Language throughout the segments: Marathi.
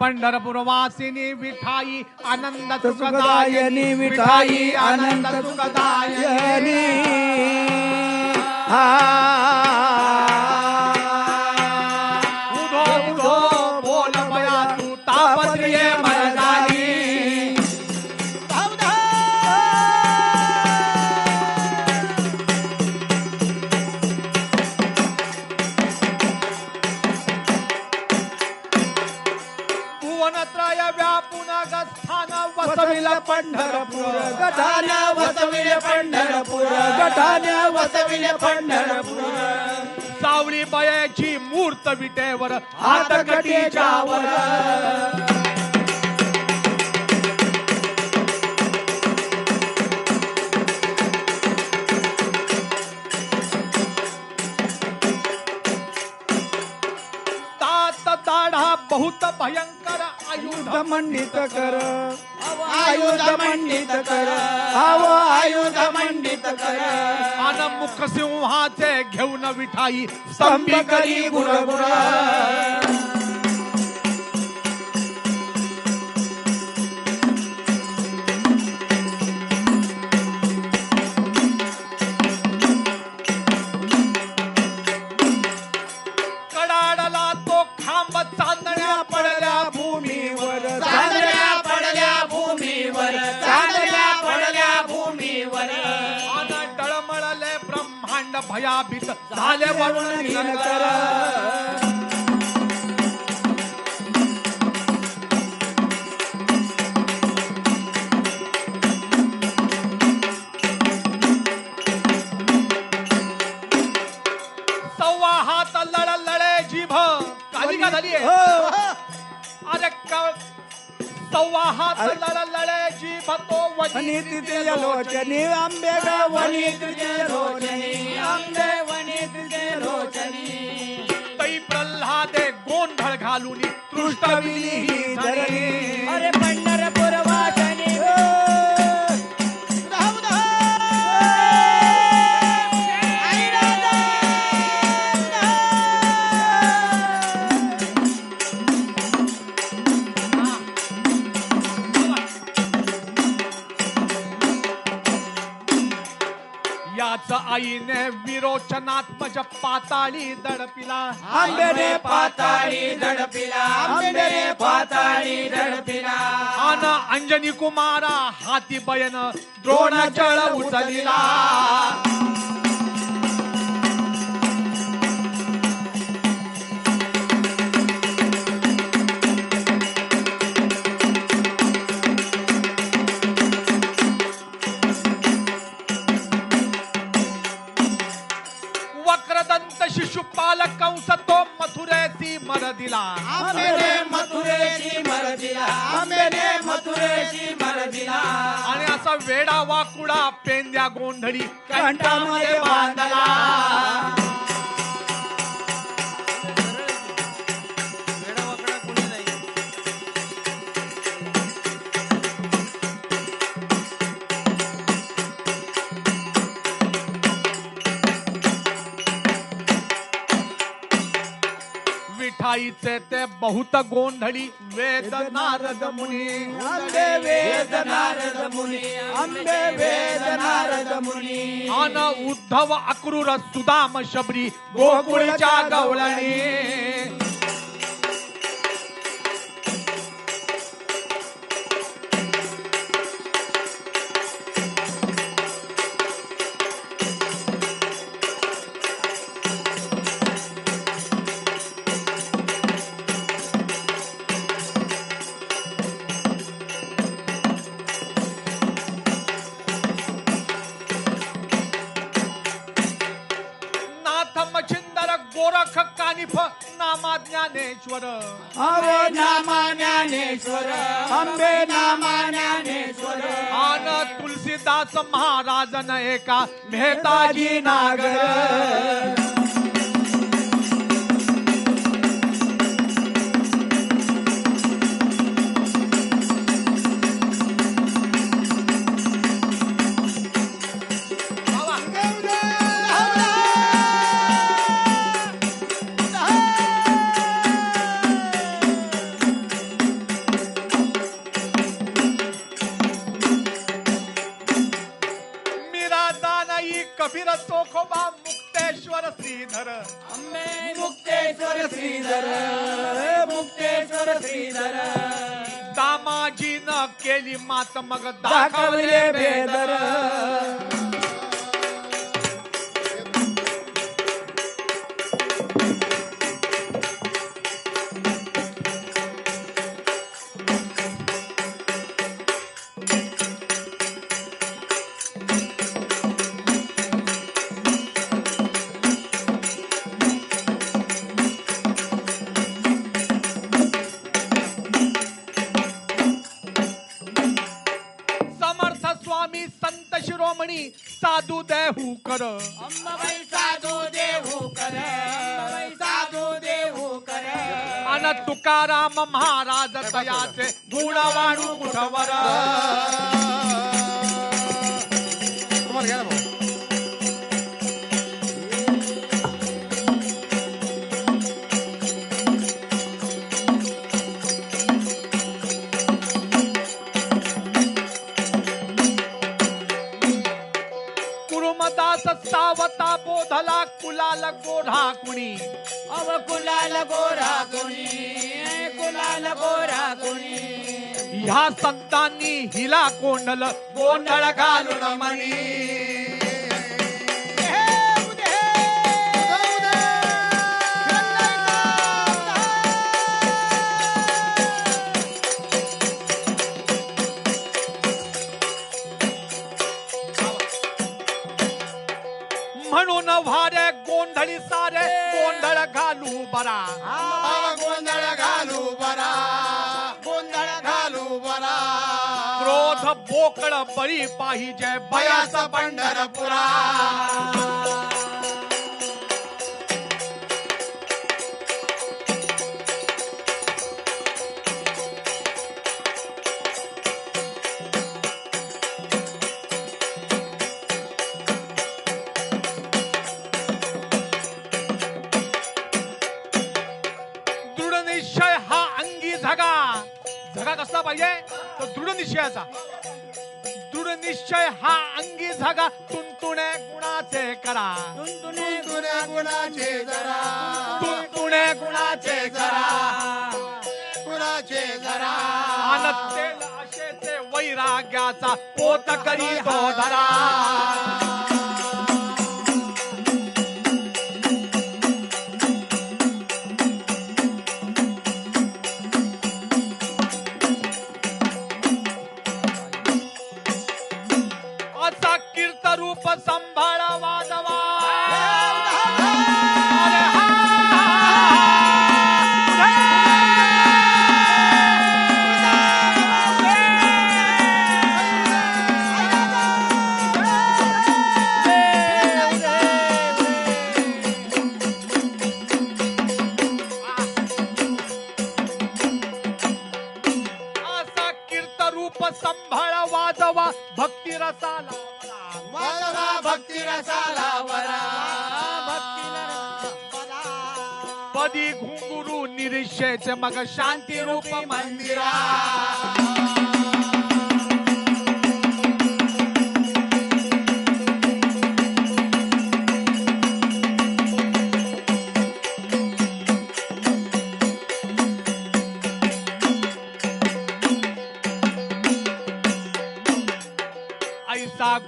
पंढरपूर वासिनी विठाई आनंद सुखदायनी विठाई आनंद सुखदायनी हा बयाची मूर्त विटेवर हात कटीच्या वर. तात दाढा बहुत भयंकर आयुध आयुध मंडित कर. आयुध मंडित कर. आव कर. अन मुख सिंहाचे घेऊन विठाई स्तंभी करी गुरगुर लळे जिभ. तो वनी वनी तुझे लोचनी आंबे ग वनी तुझे लोचनी. वनी तुझे प्रल्हादे गोंधळ घालून ही धरणी। अरे पंढरपूर आईने विरोचनात्मज पाताळी दडपिला. आंबेने पाताळी दडपिला. आंबेने पाताळी दडपिला. अन अंजनी कुमारा हाती बयन द्रोणाचळ उचलिला. शिशुपाल कंस तो मथुरेसी मर दिला आंबेने मथुरेची मर दिला आंबेने मथुरेची मर दिला आणि असा वेडा वाकुडा पेंद्या गोंधळी कंठामध्ये बांधला. विठाईचे ते बहुत गोंधळी. वेद नारद मुनी. आंबे वेद नारद मुनी. आंबे वेद नारद मुनी. अन उद्धव अक्रूर सुदाम शबरी. गोकुळच्या गवळणी. ज्ञानेश्वर। अव नामा ज्ञानेश्वर आंबे नामा ज्ञानेश्वर आन तुलसीदास महाराजन एका मेहताजी नागर। ನಿಮ್ಮ ತಮ್ಮಗ ದಾಖಲೆ ಬೇದರ. साधू देहू कर. अंबाबाई साधू देऊ कर. अंबाबाई साधू देऊ कर. अन तुकाराम महाराज तयाचे गुण सावता बोधला कुलाल गोढा कुणी अव कुलाल गोरा कोणी कुलाल गोरा कोणी ह्या संतांनी हिला कोंडल गोंधळ घालून म्हणी. गोंधळी सारे गोंधळ घालू बरा गोंधळ घालू बरा गोंधळ घालू बरा क्रोध बोकळ बळी पाहिजे बयास बयास पंढरपुरा निश्चय हा अंगी झगा. झगा कसला पाहिजे? तर दृढ निश्चयाचा. दृढ निश्चय हा अंगी झगा. तुंतुणे गुणाचे करा. टुनटुने तुने गुणाचे जरा तुंतुणे गुणाचे करा. गुणाचे जरा आन तेल आशेचे वैराग्याचा पोत करी तो धरा. रूप संभाळ वाजवा भक्ती रसाला वाजवा भक्ती रसाला वरा. पदी घुंगुरू निरीक्षेचे मग शांती रूप मंदिरा.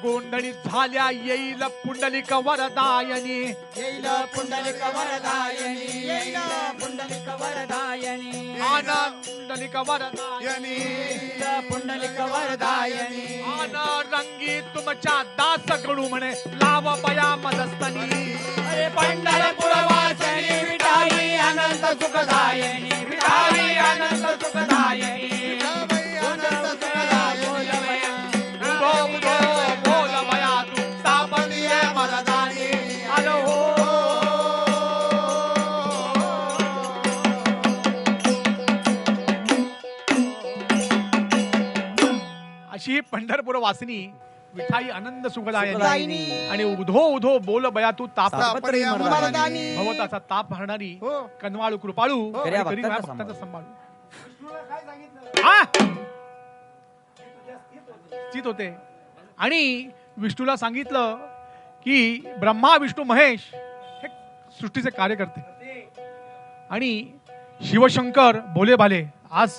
ऐसा गोंधळी झाल्या येईल पुंडलिक वरदायनी. येईल पुंडलिक वरदायनी येईल पुंडलिक वरदायनी. पुंडलिक वरदायनी. येईल पुंडलिक वरदायनी. आन रंगी तुमच्या दास कडू म्हणे लाव बया मदस्तनी. अरे पंढरपूर वासनी विठाई आनंद सुखदायनी विठाई आनंद सुखदायनी. पंढरपूर वासिनी विठाई आनंद सुखदायनी. आणि उधो उधो बोल बया तू ताप. भवताचा ताप हरणारी. हो. कनवाळू कृपाळू. भक्ताचा भक्ताचा सांभाळू. हा! चित होते. आणि विष्णूला सांगितलं की ब्रह्मा विष्णू महेश हे सृष्टीचे कार्य करते आणि शिवशंकर भोले भाले आज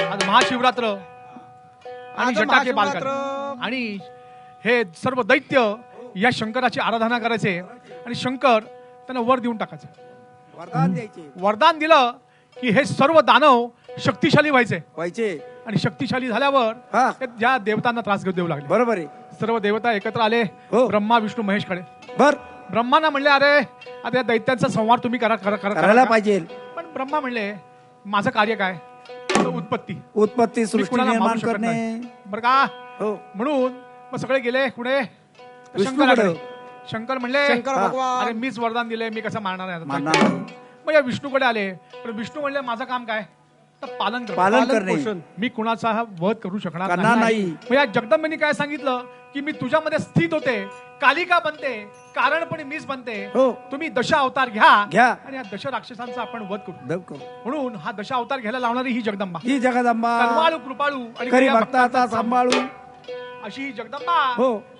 आज महाशिवरात्र. आणि जटाके बालक. आणि हे सर्व दैत्य या शंकराची आराधना करायचे आणि शंकर त्यांना वर देऊन टाकायचे. वरदान द्यायचे. वरदान दिलं की हे सर्व दानव शक्तिशाली व्हायचे. व्हायचे. आणि शक्तिशाली झाल्यावर ज्या देवतांना त्रास देऊ लागले. बरोबर आहे. सर्व देवता एकत्र आले. हो. ब्रह्मा विष्णू महेशकडे बर. ब्रह्माना म्हणले अरे आता या दैत्यांचा संवार तुम्ही करा करा करा करायला करा. पाहिजे. पण ब्रह्मा म्हणले माझं कार्य काय? उत्पत्ती उत्पत्ती सृष्टी कुणाला मारू निर्माण शकत करणे नाही. बरं का हो म्हणून मग सगळे गेले कुठे तर विष्णूकडे. शंकराकडे शंकर म्हणले शंकर हा, भगवान. अरे मीच वरदान दिले मी कसं मारणार आहे आता? मानणार नाही. मग या विष्णूकडे आले पण विष्णू म्हणले माझं काम काय तर पालन कर पालन करणे. पोषण. मी कुणाचा हा वध करू शकणार करणार नाही. मग या जगदंबेनी काय सांगितलं की मी तुझ्यामध्ये स्थित होते कालिका बनते कारण पण मीच बनते. हो. तुम्ही दश अवतार घ्या घ्या. आणि या दश राक्षसांचा आपण वध करू. म्हणून हा दश अवतार घ्यायला लावणारी ही जगदंबा. ही जगदंबा. कनवाळू कृपाळू आणि भक्ताचा सांभाळू अशी ही जगदंबा. हो.